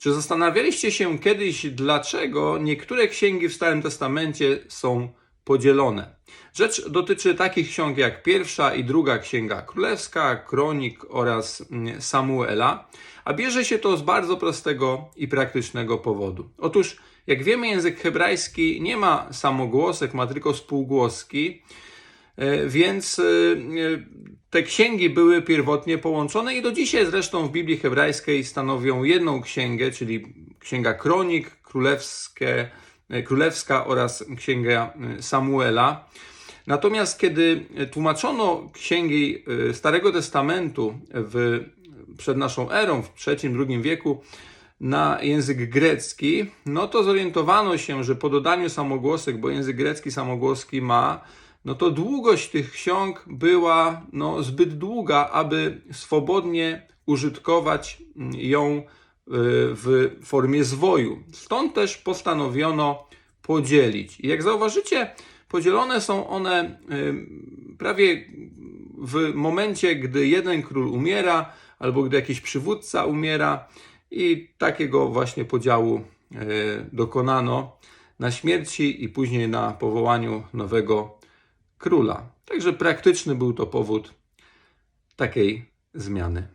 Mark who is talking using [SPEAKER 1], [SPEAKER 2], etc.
[SPEAKER 1] Czy zastanawialiście się kiedyś, dlaczego niektóre księgi w Starym Testamencie są podzielone? Rzecz dotyczy takich ksiąg jak pierwsza i druga księga królewska, kronik oraz mm, Samuela, a bierze się to z bardzo prostego i praktycznego powodu. Otóż, jak wiemy, język hebrajski nie ma samogłosek, ma tylko spółgłoski. E, Więc e, e, te księgi były pierwotnie połączone i do dzisiaj zresztą w Biblii hebrajskiej stanowią jedną księgę, czyli księga Kronik, królewskie, królewska oraz księga Samuela. Natomiast kiedy tłumaczono księgi Starego Testamentu w, przed naszą erą, w III-II wieku, na język grecki, no to zorientowano się, że po dodaniu samogłosek, bo język grecki samogłoski ma, no to długość tych ksiąg była no, zbyt długa, aby swobodnie użytkować ją y, w formie zwoju. Stąd też postanowiono podzielić. I jak zauważycie, podzielone są one y, prawie w momencie, gdy jeden król umiera, albo gdy jakiś przywódca umiera, i takiego właśnie podziału y, dokonano na śmierci i później na powołaniu nowego króla. Także praktyczny był to powód takiej zmiany.